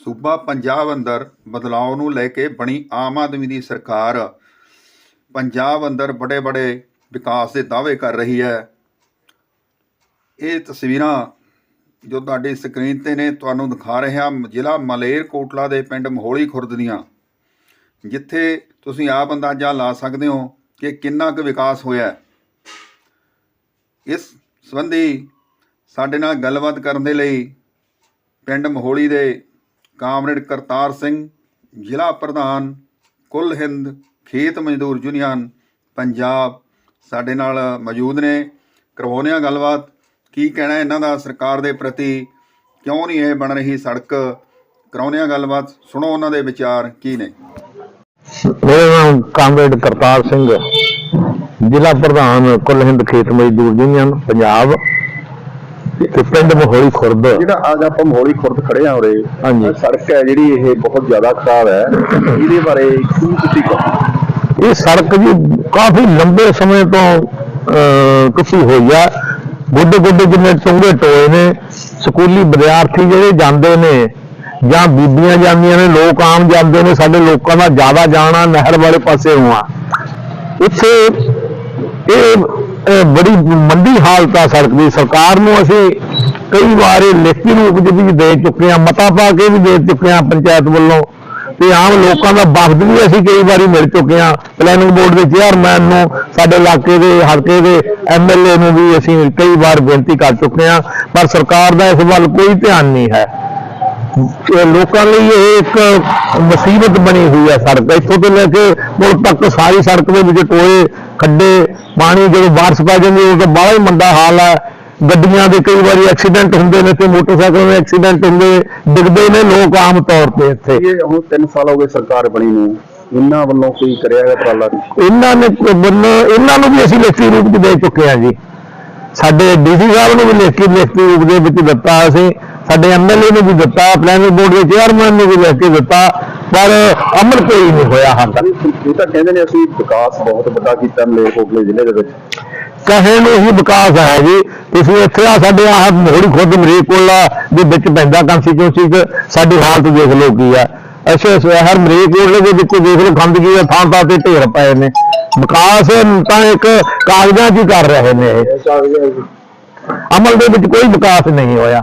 ਸੂਬਾ ਪੰਜਾਬ ਅੰਦਰ ਬਦਲਾਅ ਨੂੰ ਲੈ ਕੇ ਬਣੀ ਆਮ ਆਦਮੀ ਦੀ ਸਰਕਾਰ ਪੰਜਾਬ ਅੰਦਰ ਬੜੇ ਬੜੇ ਵਿਕਾਸ ਦੇ ਦਾਅਵੇ ਕਰ ਰਹੀ ਹੈ। ਇਹ ਤਸਵੀਰਾਂ ਜੋ ਤੁਹਾਡੀ ਸਕਰੀਨ ਤੇ ਨੇ, ਤੁਹਾਨੂੰ ਦਿਖਾ ਰਿਹਾ ਜ਼ਿਲ੍ਹਾ ਮਲੇਰਕੋਟਲਾ ਦੇ ਪਿੰਡ ਮਹੋਲੀ ਖੁਰਦ ਦੀਆਂ, ਜਿੱਥੇ ਤੁਸੀਂ ਆਪ ਅੰਦਾਜ਼ਾ ਲਾ ਸਕਦੇ ਹੋ ਕਿ ਕਿੰਨਾ ਕੁ ਵਿਕਾਸ ਹੋਇਆ ਇਸ ਸੰਬੰਧੀ ਸਾਡੇ ਨਾਲ ਗੱਲਬਾਤ ਕਰਨ ਦੇ ਲਈ ਪਿੰਡ ਮਹੋਲੀ ਦੇ ਕਾਮਰੇਡ ਕਰਤਾਰ ਸਿੰਘ, ਜ਼ਿਲ੍ਹਾ ਪ੍ਰਧਾਨ, ਕੁੱਲ ਹਿੰਦ, ਖੇਤ ਮਜ਼ਦੂਰ ਯੂਨੀਅਨ, ਪੰਜਾਬ। ਸਾਡੇ ਨਾਲ ਮੌਜੂਦ ਨੇ। ਕਰਵਾਉਂਦੇ ਹਾਂ ਗੱਲਬਾਤ। ਕੀ ਕਹਿਣਾ ਇਹਨਾਂ ਦਾ ਸਰਕਾਰ ਦੇ ਪ੍ਰਤੀ? ਕਿਉਂ ਨਹੀਂ ਇਹ ਬਣ ਰਹੀ ਸੜਕ? ਕਰਾਉਂਦੇ ਹਾਂ ਗੱਲਬਾਤ। ਸੁਣੋ ਉਹਨਾਂ ਦੇ ਵਿਚਾਰ, ਕੀ ਨੇ? ਮੇਰਾ ਨਾਮ ਕਾਮਰੇਡ ਕਰਤਾਰ ਸਿੰਘ ਜ਼ਿਲ੍ਹਾ ਪ੍ਰਧਾਨ, ਕੁੱਲ ਹਿੰਦ, ਖੇਤ ਮਜ਼ਦੂਰ ਯੂਨੀਅਨ, ਪੰਜਾਬ। ਤੇ ਪਿੰਡ ਮਹੋਲੀ ਖੁਰਦ। ਜਿਹੜਾ ਅੱਜ ਆਪਾਂ ਮੋਹਲੀ ਖੁਰਦ ਖੜੇ ਆ ਉਰੇ ਹਾਂਜੀ। ਸੜਕ ਹੈ ਜਿਹੜੀ ਇਹ ਬਹੁਤ ਜ਼ਿਆਦਾ ਖਰਾਬ ਹੈ। ਇਹਦੇ ਬਾਰੇ ਕੀ ਤੁਸੀਂ ਕਹੋ? ਇਹ ਸੜਕ ਜੀ ਕਾਫੀ ਲੰਬੇ ਸਮੇਂ ਤੋਂ ਟੁੱਟੀ ਹੋਈ ਆ। ਗੁੱਡੇ ਗੁੱਡੇ ਜਿੰਨੇ ਚੁੰਗੇ ਟੋਏ ਨੇ ਸਕੂਲੀ ਵਿਦਿਆਰਥੀ ਜਿਹੜੇ ਜਾਂਦੇ ਨੇ ਜਾਂ ਬੀਬੀਆਂ ਜਾਂਦੀਆਂ ਨੇ ਲੋਕ ਆਮ ਜਾਂਦੇ ਨੇ ਸਾਡੇ ਲੋਕਾਂ ਦਾ ਜ਼ਿਆਦਾ ਜਾਣਾ ਨਹਿਰ ਵਾਲੇ ਪਾਸੇ ਹੋਆ ਇੱਥੇ ਇਹ ਬੜੀ ਮੰਦੀ ਹਾਲਤ ਆ ਸੜਕ ਦੀ। ਸਰਕਾਰ ਨੂੰ ਅਸੀਂ ਕਈ ਵਾਰ ਇਹ ਲਿਖਤੀ ਰੂਪ ਵਿੱਚ ਵੀ ਦੇ ਚੁੱਕੇ ਆ ਮਤਾ ਪਾ ਕੇ ਵੀ ਦੇ ਚੁੱਕੇ ਆ ਪੰਚਾਇਤ ਵੱਲੋਂ। ਤੇ ਆਮ ਲੋਕਾਂ ਦਾ ਵਫਦ ਵੀ ਅਸੀਂ ਕਈ ਵਾਰੀ ਮਿਲ ਚੁੱਕੇ ਆ ਪਲੈਨਿੰਗ ਬੋਰਡ ਦੇ ਚੇਅਰਮੈਨ ਨੂੰ, ਸਾਡੇ ਇਲਾਕੇ ਦੇ, ਹਲਕੇ ਦੇ ਐਮਐਲਏ ਨੂੰ ਵੀ ਅਸੀਂ ਕਈ ਵਾਰ ਬੇਨਤੀ ਕਰ ਚੁੱਕੇ ਆ ਪਰ ਸਰਕਾਰ ਦਾ ਇਸ ਵੱਲ ਕੋਈ ਧਿਆਨ ਨਹੀਂ ਹੈ। ਲੋਕਾਂ ਲਈ ਇਹ ਇੱਕ ਮੁਸੀਬਤ ਬਣੀ ਹੋਈ ਹੈ ਸੜਕ। ਇੱਥੋਂ ਤੋਂ ਲੈ ਕੇ ਪੁਲ ਤੱਕ ਸਾਰੀ ਸੜਕ ਦੇ ਵਿੱਚ ਟੋਏ ਖੱਡੇ ਪਾਣੀ ਜਦੋਂ ਬਾਰਿਸ਼ ਪੈ ਜਾਂਦੀ ਹੈ ਉਦੋਂ ਬੜਾ ਹੀ ਮੰਦਾ ਹਾਲ ਹੈ। ਗੱਡੀਆਂ ਦੇ ਕਈ ਵਾਰੀ ਐਕਸੀਡੈਂਟ ਹੁੰਦੇ ਨੇ ਤੇ ਮੋਟਰਸਾਈਕਲ ਦੇ ਐਕਸੀਡੈਂਟ ਹੁੰਦੇ ਡਿੱਗਦੇ ਨੇ ਲੋਕ ਆਮ ਤੌਰ ਤੇ ਇੱਥੇ। ਇਹ ਹੁਣ 3 ਸਾਲ ਹੋ ਗਏ ਸਰਕਾਰ ਬਣੀ ਨੂੰ। ਇਹਨਾਂ ਵੱਲੋਂ ਕੋਈ ਕਰਿਆ ਗਿਆ ਉਪਰਾਲਾ ਨਹੀਂ? ਇਹਨਾਂ ਨੇ ਬੰਨ ਇਹਨਾਂ ਨੂੰ ਵੀ ਅਸੀਂ ਲਿਖਤੀ ਰੂਪ ਵਿੱਚ ਦੇ ਚੁੱਕੇ ਹਾਂ ਜੀ। ਸਾਡੇ ਡੀਸੀ ਸਾਹਿਬ ਨੂੰ ਵੀ ਲਿਖਤੀ ਲਿਖਤੀ ਰੂਪ ਦੇ ਵਿੱਚ ਦਿੱਤਾ ਅਸੀਂ। ਸਾਡੇ ਐਮਐਲਏ ਨੂੰ ਵੀ ਦਿੱਤਾ ਪਲੈਨਿੰਗ ਬੋਰਡ ਦੇ ਚੇਅਰਮੈਨ ਨੂੰ ਵੀ ਲਿਖ ਕੇ ਦਿੱਤਾ। ਪਰ ਅਮਲ ਕੋਈ ਨਹੀਂ ਹੋਇਆ ਹਾਲ ਤੱਕ। ਇਹ ਤਾਂ ਕਹਿੰਦੇ ਨੇ ਅਸੀਂ ਵਿਕਾਸ ਬਹੁਤ ਵੱਡਾ ਕੀਤਾ ਮਲੇਰਕੋਟਲੇ ਜ਼ਿਲ੍ਹੇ ਦੇ ਵਿੱਚ। ਕਹੇ ਨੂੰ ਹੀ ਵਿਕਾਸ ਹੈ ਜੀ। ਤੁਸੀਂ ਇੱਥੇ ਆ ਸਾਡੇ ਆਹ ਮੋੜੀ ਖੁਦ ਮਰੀਕੋਲਾ ਦੇ ਵਿੱਚ ਪੈਂਦਾ ਕੰਸਟੀਚੁਐਂਸੀ ਚ ਸਾਡੀ ਹਾਲਤ ਦੇਖ ਲਓ ਕੀ ਆ। ਅੱਛਾ ਸ਼ਹਿਰ ਮਰੀਕੋਲੇ ਦੇ ਵਿੱਚ ਦੇਖ ਲਓ ਗੰਦਗੀ ਦਾ ਥਾਂ ਥਾਂ ਤੇ ਢੇਰ ਪਏ ਨੇ। ਵਿਕਾਸ ਤਾਂ ਇੱਕ ਕਾਗਜ਼ਾਂ 'ਚ ਹੀ ਕਰ ਰਹੇ ਨੇ ਇਹ। ਅਮਲ ਦੇ ਵਿੱਚ ਕੋਈ ਵਿਕਾਸ ਨਹੀਂ ਹੋਇਆ।